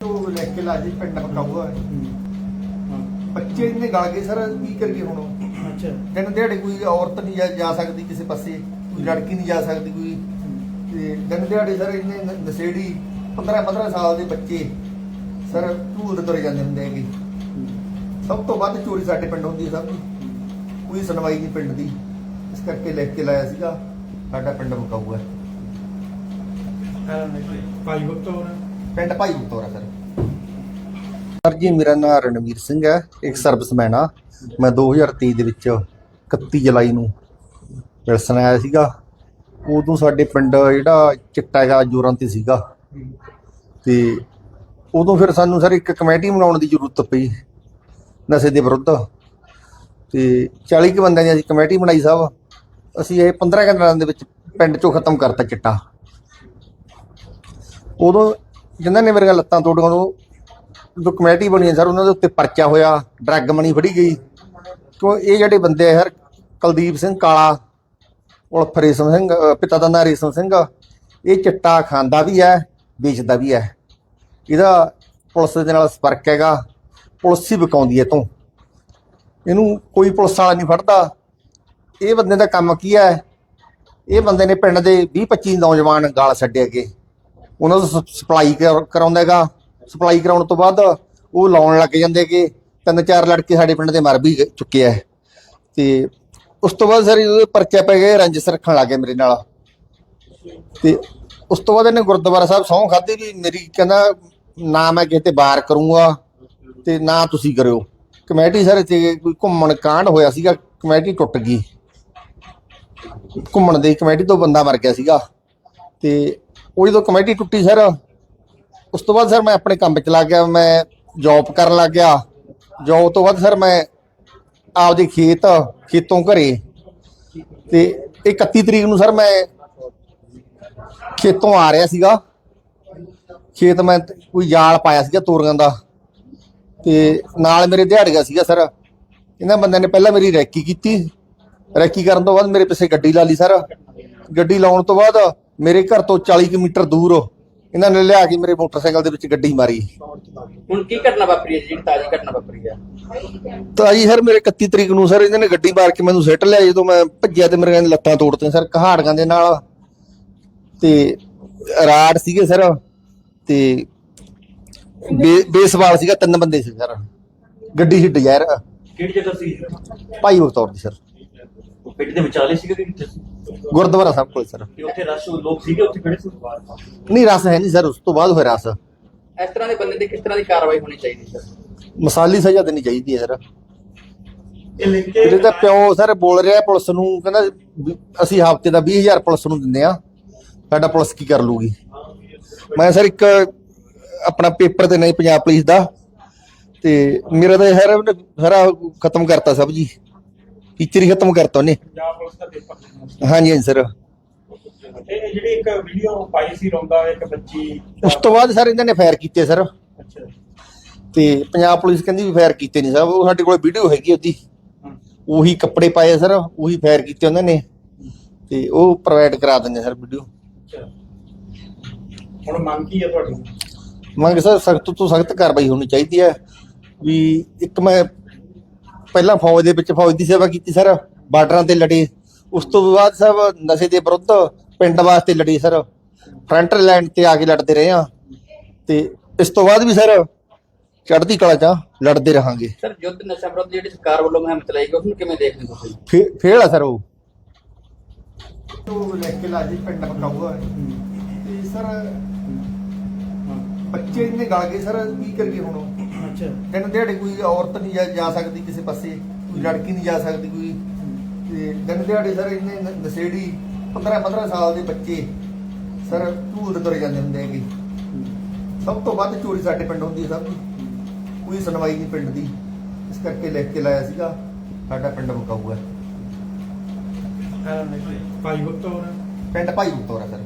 ਉਹ ਲੈ ਕੇ ਲਾ ਜੀ ਪਿੰਡ ਮਕਾਊਗਾ ਹਾਂ ਬੱਚੇ ਇੰਨੇ ਗਲ ਗਏ ਸਰ ਕੀ ਕਰੀਏ ਹੁਣ? ਅੱਛਾ। ਦਿਨ ਦਿਹਾੜੇ ਕੋਈ ਔਰਤ ਨਹੀਂ ਜਾ- ਜਾ ਸਕਦੀ ਕਿਸੇ ਪਾਸੇ ਕੋਈ ਲੜਕੀ ਨਹੀਂ ਜਾ ਸਕਦੀ ਕੋਈ। ਤੇ ਦਿਨ ਦਿਹਾੜੇ ਸਰ ਇੰਨੇ ਨ- ਨਸ਼ੇੜੀ 15 15 ਸਾਲ ਦੇ ਬੱਚੇ ਸਰ ਝੂਲ ਤੁਰੇ ਜਾਂਦੇ ਹੁੰਦੇ ਹੈਗੇ। ਸਭ ਤੋਂ ਵੱਧ ਚੋਰੀ ਸਾਡੇ ਪਿੰਡ ਹੁੰਦੀ ਹੈ ਸਭ ਕੋਈ ਸੁਣਵਾਈ ਨਹੀਂ ਪਿੰਡ ਦੀ। ਇਸ ਕਰਕੇ ਲਿਖ ਕੇ ਲਾਇਆ ਸੀਗਾ। ਸਾਡਾ ਪਿੰਡ ਮਕਾਊਗਾ ਭਾਈ ਬਖਤੌਰ ਪਿੰਡ ਭਾਈ ਉਤੋਰਾ ਸਰ। ਸਰ ਜੀ, ਮੇਰਾ ਨਾਮ ਰਣਵੀਰ ਸਿੰਘ ਹੈ, ਇੱਕ ਸਰਵਿਸਮੈਨ ਆ ਮੈਂ 2023 ਦੇ ਵਿੱਚ 31 ਜੁਲਾਈ ਨੂੰ ਪਿਲਸਣ ਆਇਆ ਸੀਗਾ। ਉਦੋਂ ਸਾਡੇ ਪਿੰਡ ਜਿਹੜਾ ਚਿੱਟਾ ਜਿਹਾ ਜੋਰਾਂ ਤੇ ਸੀਗਾ। ਤੇ ਉਦੋਂ ਫਿਰ ਸਾਨੂੰ ਸਰ ਇੱਕ ਕਮੇਟੀ ਬਣਾਉਣ ਦੀ ਜ਼ਰੂਰਤ ਪਈ, ਨਸ਼ੇ ਦੇ ਵਿਰੁੱਧ। ਤੇ 40 ਕੁ ਬੰਦਿਆਂ ਦੀ ਅਸੀਂ ਕਮੇਟੀ ਬਣਾਈ ਸਾਹਿਬ। ਅਸੀਂ ਇਹ 15 ਘੰਟਿਆਂ ਦੇ ਵਿੱਚ ਪਿੰਡ ਚੋਂ ਖਤਮ ਕਰਤਾ ਚਿੱਟਾ। ਉਦੋਂ ਜਿਨ੍ਹਾਂ ਨੇ ਮੇਰੀਆਂ ਲੱਤਾਂ ਤੋੜੀਆਂ ਉਦੋਂ ਜੋ ਕਮੇਟੀ ਬਣੀ ਸਰ, ਉਹਨਾਂ ਦੇ ਉੱਤੇ ਪਰਚਾ ਹੋਇਆ, ਡਰੱਗ ਮਣੀ ਫੜੀ ਗਈ। ਕਿਉਂ ਇਹ ਜਿਹੜੇ ਬੰਦੇ ਆ ਯਾਰ ਕੁਲਦੀਪ ਸਿੰਘ ਕਾਲਾ, ਉਲਫ ਰੇਸ਼ਮ ਸਿੰਘ ਪਿਤਾ ਦਾ ਨਾਂ ਰੇਸ਼ਮ ਸਿੰਘ ਇਹ ਚਿੱਟਾ ਖਾਂਦਾ ਵੀ ਹੈ, ਵੇਚਦਾ ਵੀ ਹੈ। ਇਹਦਾ ਪੁਲਿਸ ਦੇ ਨਾਲ ਸੰਪਰਕ ਹੈਗਾ, ਪੁਲਿਸ ਹੀ ਵਿਕਾਉਂਦੀ ਹੈ ਤੋਂ ਇਹਨੂੰ ਕੋਈ ਪੁਲਿਸ ਵਾਲਾ ਨਹੀਂ ਫੜਦਾ। ਇਹ ਬੰਦੇ ਦਾ ਕੰਮ ਕੀ ਹੈ? ਇਹ ਬੰਦੇ ਨੇ ਪਿੰਡ ਦੇ 20 25 ਨੌਜਵਾਨ ਗਾਲ ਛੱਡੇ ਅੱਗੇ। ਉਹਨਾਂ ਨੂੰ ਸ- ਸਪਲਾਈ ਕਰ- ਕਰਾਉਂਦਾ ਹੈਗਾ। ਸਪਲਾਈ ਕਰਾਉਣ ਤੋਂ ਬਾਅਦ ਉਹ ਲਾਉਣ ਲੱਗ ਜਾਂਦੇ ਕਿ ਤਿੰਨ ਚਾਰ ਲੜਕੇ ਸਾਡੇ ਪਿੰਡ ਦੇ ਮਰ ਵੀ ਚੁੱਕੇ ਆ ਤੇ ਉਸ ਤੋਂ ਬਾਅਦ ਸਰ ਇਹਦੇ ਪਰਚੇ ਪੈ ਗਿਆ ਰੰਜਸ ਰੱਖਣ ਲੱਗੇ ਮੇਰੇ ਨਾਲ। ਤੇ ਉਸ ਤੋਂ ਬਾਅਦ ਇਹਨੇ ਗੁਰਦੁਆਰਾ ਸਾਹਿਬ ਸਹੁੰ ਖਾਧੀ ਵੀ ਮੇਰੀ ਕਹਿੰਦਾ, ਨਾ ਮੈਂ ਕਿਸੇ ਤੇ ਬਾਰ ਕਰੂੰਗਾ ਤੇ ਨਾ ਤੁਸੀਂ ਕਰਿਓ। ਕਮੇਟੀ ਸਰ ਇੱਥੇ ਕੋਈ ਘੁੰਮਣ ਕਾਂਡ ਹੋਇਆ ਸੀਗਾ, ਕਮੇਟੀ ਟੁੱਟ ਗਈ। ਘੁੰਮਣ ਦੀ ਕਮੇਟੀ ਤੋਂ ਬੰਦਾ ਮਰ ਗਿਆ ਸੀਗਾ। ਤੇ ਉਹ ਜਦੋਂ ਕਮੇਟੀ ਟੁੱਟੀ ਸਰ, ਉਸ ਤੋਂ ਬਾਅਦ ਸਰ ਮੈਂ ਆਪਣੇ ਕੰਮ 'ਚ ਲੱਗ ਗਿਆ, ਮੈਂ ਜੌਬ ਕਰਨ ਲੱਗ ਗਿਆ। ਜੌਬ ਤੋਂ ਬਾਅਦ ਸਰ ਮੈਂ ਆਪਦੇ ਖੇਤ, ਖੇਤੋਂ ਘਰੇ। ਤੇ ਇਹ 31 ਤਰੀਕ ਨੂੰ ਸਰ ਮੈਂ ਖੇਤੋਂ ਆ ਰਿਹਾ ਸੀਗਾ। ਖੇਤ ਮੈਂ ਕੋਈ ਜਾਲ ਪਾਇਆ ਸੀਗਾ ਤੋਰੀਆਂ ਦਾ। ਤੇ ਨਾਲ ਮੇਰੇ ਦਿਹਾੜੀਆ ਸੀਗਾ ਸਰ। ਇਹਨਾਂ ਬੰਦਿਆਂ ਨੇ ਪਹਿਲਾਂ ਮੇਰੀ ਰੈਕੀ ਕੀਤੀ। ਰੈਕੀ ਕਰਨ ਤੋਂ ਬਾਅਦ ਮੇਰੇ ਪਿੱਛੇ ਗੱਡੀ ਲਾ ਲਈ ਸਰ। ਗੱਡੀ ਲਾਉਣ ਤੋਂ ਬਾਅਦ ਮੇਰੇ ਘਰ ਤੋਂ 40 ਕਿਲੋਮੀਟਰ ਦੂਰ ਇਹਨਾਂ ਨੇ ਲਿਆ ਕੇ ਮੇਰੇ ਮੋਟਰਸਾਈਕਲ ਦੇ ਵਿੱਚ ਗੱਡੀ ਮਾਰੀ। ਹੁਣ ਕੀ ਘਟਨਾ ਵਾਪਰੀ ਹੈ ਜਿਹੜੀ ਤਾਜ਼ੀ ਘਟਨਾ ਵਾਪਰੀ ਹੈ। ਤਾਂ ਜੀ ਸਰ ਮੇਰੇ 31 ਤਰੀਕ ਨੂੰ ਸਰ ਇਹਨਾਂ ਨੇ ਗੱਡੀ ਮਾਰ ਕੇ ਮੈਨੂੰ ਸਿੱਟ ਲਿਆ। ਜਦੋਂ ਮੈਂ ਭੱਜਿਆ ਤੇ ਮੇਰੇ ਲੱਤਾਂ ਤੋੜਤੀਆਂ ਸਰ ਕਹਾੜੀਆਂ ਦੇ ਨਾਲ। ਤੇ ਰਾੜ ਸੀਗੇ ਸਰ। ਤੇ ਬੇ- ਬੇਸਬਾਲ ਸੀਗਾ ਤਿੰਨ ਬੰਦੇ ਸੀ ਸਰ। ਗੱਡੀ ਸੀ ਡਿਜ਼ਾਇਰ ਕਿਹੜੀ ਜਗ੍ਹਾ ਸੀ ਭਾਈ ਬਖਤੌਰ ਦੀ ਸਰ। ਪਿੰਡ ਦੇ ਵਿਚਾਲੇ ਸੀਗਾ ਕਿ ਕਿੱਥੇ ਸੀ? ਗੁਰਦੁਆਰਾ ਸਾਹਿਬ ਕੋਲ ਸਰ। ਤੇ ਉੱਥੇ ਰਸ਼ ਲੋਕ ਸੀਗੇ ਉੱਥੇ ਖੜੇ ਸੀ? ਨਹੀਂ ਰਸ ਹੈ ਨਹੀਂ ਸਰ ਉਸ ਤੋਂ ਬਾਅਦ ਹੋਇਆ ਰਸ। ਇਸ ਤਰ੍ਹਾਂ ਦੇ ਬੰਦੇ ਤੇ ਕਿਸ ਤਰ੍ਹਾਂ ਦੀ ਕਾਰਵਾਈ ਹੋਣੀ ਚਾਹੀਦੀ ਸਰ? ਮਸਾਲੀ ਸਜ਼ਾ ਦੇਣੀ ਚਾਹੀਦੀ ਹੈ ਸਰ। ਇਹ ਇਹਦੇ ਪਿਓ ਸਰ ਬੋਲ ਰਿਹਾ ਪੁਲਿਸ ਨੂੰ ਕਹਿੰਦਾ ਵੀ ਅਸੀਂ ਹਫ਼ਤੇ ਦਾ 20000 ਪੁਲਿਸ ਨੂੰ ਦਿੰਦੇ ਆ ਸਾਡਾ ਪੁਲਿਸ ਕੀ ਕਰ ਲੂਗੀ? ਮੈਂ ਸਰ ਇੱਕ ਆਪਣਾ ਪੇਪਰ ਤੇ ਨਹੀਂ ਪੰਜਾਬ ਪੁਲਿਸ ਦਾ। ਤੇ ਮੇਰਾ ਤਾਂ ਉਹਨੇ ਸਾਰਾ ਖਤਮ ਕਰਤਾ ਸਭ ਜੀ। ਟੀਚਰ ਹੀ ਖਤਮ ਕਰਤਾ ਉਹਨੇ। ਪੰਜਾਬ ਪੁਲਿਸ ਦਾ ਪੇਪਰ ਹਾਂਜੀ ਹਾਂਜੀ ਸਰ। ਇਹ ਜਿਹੜੀ ਇੱਕ ਵੀਡੀਓ ਪਾਈ ਸੀ ਰੋਂਦਾ ਇੱਕ ਬੱਚੀ ਉਸ ਤੋਂ ਬਾਅਦ ਸਰ ਇਹਨਾਂ ਨੇ ਫਾਇਰ ਕੀਤੇ ਸਰ। ਅੱਛਾ। ਤੇ ਪੰਜਾਬ ਪੁਲਿਸ ਕਹਿੰਦੀ ਵੀ ਫਾਇਰ ਕੀਤੇ ਨਹੀਂ ਸਰ। ਉਹ ਸਾਡੇ ਕੋਲ ਵੀਡੀਓ ਹੈਗੀ ਉਹਦੀ। ਉਹੀ ਕੱਪੜੇ ਪਾਏ ਸਰ। ਉਹੀ ਫਾਇਰ ਕੀਤੇ ਉਹਨਾਂ ਨੇ। ਤੇ ਉਹ ਪ੍ਰੋਵਾਈਡ ਕਰਾ ਦਿੰਦੇ ਸਰ ਵੀਡੀਓ ਅੱਛਾ। ਹੁਣ ਮੰਗ ਕੀ ਹੈ ਤੁਹਾਡੀ? ਮੰਗ ਸਰ ਸਖਤ ਤੋਂ ਸਖਤ ਕਾਰਵਾਈ ਹੋਣੀ ਚਾਹੀਦੀ ਹੈ ਵੀ ਇੱਕ ਮੈਂ ਪਹਿਲਾਂ ਫੌਜ ਦੇ ਵਿੱਚ ਫੌਜ ਦੀ ਸੇਵਾ ਕੀਤੀ ਸਰ ਬਾਰਡਰਾਂ ਤੇ ਲੜੇ। ਉਸ ਤੋਂ ਬਾਅਦ ਸਭ ਨਸ਼ੇ ਦੇ ਵਿਰੁੱਧ ਪਿੰਡ ਵਾਸਤੇ ਲੜੀ ਸਰ। ਫਰੰਟ ਲਾਈਨ ਤੇ ਆ ਕੇ ਲੜਦੇ ਰਹੇ ਆ ਤੇ ਇਸ ਤੋਂ ਬਾਅਦ ਵੀ ਸਰ ਚੜ੍ਹਦੀ ਕਲਾ ਚ ਲੜਦੇ ਰਹਾਂਗੇ। ਸਰ ਯੁੱਧ ਨਸ਼ਾ ਵਿਰੁੱਧ ਜਿਹੜੀ ਸਰਕਾਰ ਵੱਲੋਂ ਮੁਹਿੰਮ ਚਲਾਈ ਗਈ ਉਸ ਨੂੰ ਕਿਵੇਂ ਦੇਖਦੇ ਤੁਸੀਂ? ਫੇਲ ਆ ਸਰ ਉਹ। ਉਹ ਲੈ ਕੇ ਲਾ ਜੀ ਪਿੰਡ ਮਕਾਊਗਾ ਤੇ ਸਰ ਬੱਚੇ ਇੰਨੇ ਗਲ ਗਏ ਸਰ ਕੀ ਕਰੀਏ ਹੁਣ? ਅੱਛਾ। ਦਿਨ ਦਿਹਾੜੇ ਕੋਈ ਔਰਤ ਨਹੀਂ ਜਾ- ਜਾ ਸਕਦੀ ਕਿਸੇ ਪਾਸੇ ਕੋਈ ਲੜਕੀ ਨਹੀਂ ਜਾ ਸਕਦੀ ਕੋਈ। ਤੇ ਦਿਨ ਦਿਹਾੜੇ ਸਰ ਇੰਨੇ ਨ- ਨਸ਼ੇੜੀ 15 15 ਸਾਲ ਦੇ ਬੱਚੇ ਸਰ ਝੂਲ ਤੁਰੇ ਜਾਂਦੇ ਹੁੰਦੇ ਹੈਗੇ। ਸਭ ਤੋਂ ਵੱਧ ਚੋਰੀ ਸਾਡੇ ਪਿੰਡ ਹੁੰਦੀ ਹੈ ਸਭ ਕੋਈ ਸੁਣਵਾਈ ਨਹੀਂ ਪਿੰਡ ਦੀ। ਇਸ ਕਰਕੇ ਲਿਖ ਕੇ ਲਾਇਆ ਸੀਗਾ ਸਾਡਾ ਪਿੰਡ ਮਕਾਊਗਾ ਭਾਈ ਬਖਤੌਰ ਪਿੰਡ ਭਾਈ ਉਤੋਰਾ ਸਰ।